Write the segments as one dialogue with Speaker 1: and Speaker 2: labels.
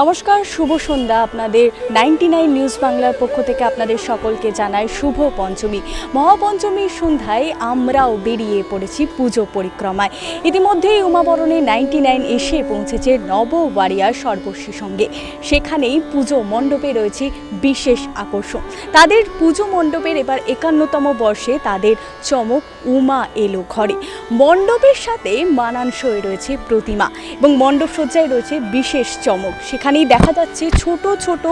Speaker 1: নমস্কার, শুভ সন্ধ্যা আপনাদের ninety nine news বাংলার পক্ষ থেকে আপনাদের সকলকে জানাই শুভ পঞ্চমী। মহাপঞ্চমীর সন্ধ্যায় আমরাও বেরিয়ে পড়েছি পুজো পরিক্রমায়। ইতিমধ্যেই উমাবরণে নাইনটি নাইন এসে পৌঁছেছে নবওয়ারিয়ার সর্বস্বী সঙ্গে। সেখানেই পুজো মণ্ডপে রয়েছে বিশেষ আকর্ষণ। তাদের পুজো মণ্ডপের এবার একান্নতম বর্ষে তাদের চমক উমা এলো ঘরে। মণ্ডপের সাথে মানানসই রয়েছে প্রতিমা এবং মণ্ডপ সজ্জায় রয়েছে বিশেষ চমক। সেখানেই দেখা যাচ্ছে ছোট ছোট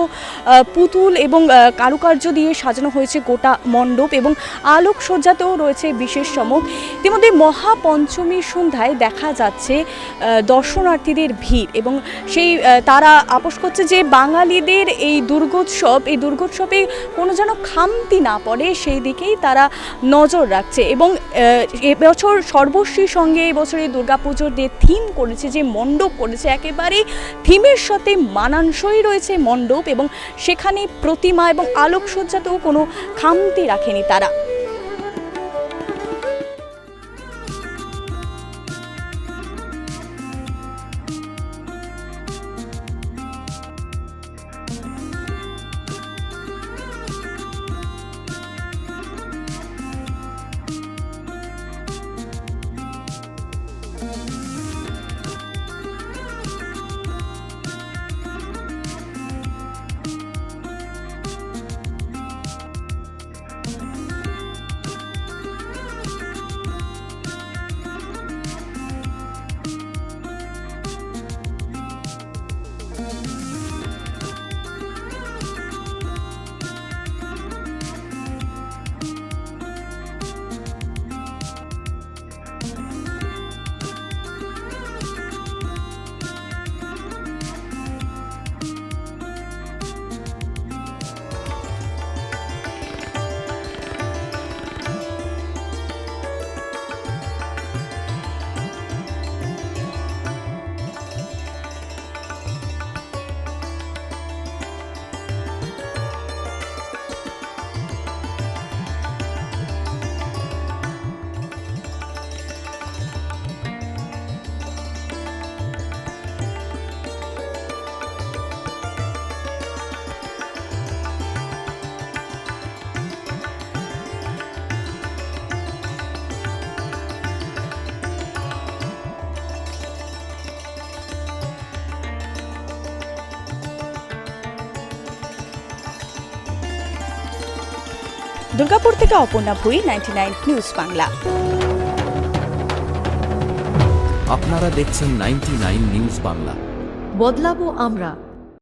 Speaker 1: পুতুল এবং কারুকার্য দিয়ে সাজানো হয়েছে গোটা মণ্ডপ এবং আলোক সজ্জাতেও রয়েছে বিশেষ চমক। ইতিমধ্যে মহাপঞ্চমীর সন্ধ্যায় দেখা যাচ্ছে দর্শনার্থীদের ভিড় এবং সেই তারা আপোষ করছে যে বাঙালিদের এই দুর্গোৎসব, এই দুর্গোৎসবে কোনো যেন খামতি না পড়ে, সেই দিকেই তারা নজর রাখছে এবং এবছর সর্বশ্রীর সঙ্গে এবছর দুর্গাপুজোর যে থিম করেছে, যে মণ্ডপ করেছে, একেবারেই থিমের সাথে মানানসই রয়েছে মণ্ডপ এবং সেখানে প্রতিমা এবং আলোকসজ্জাতেও কোনো খামতি রাখেনি তারা। Música দুর্গাপুর থেকে অপর্ণা ভুই নাইনটি নাইন নিউজ বাংলা।
Speaker 2: আপনারা দেখছেন নাইনটি নিউজ বাংলা।
Speaker 3: বদলাবো আমরা।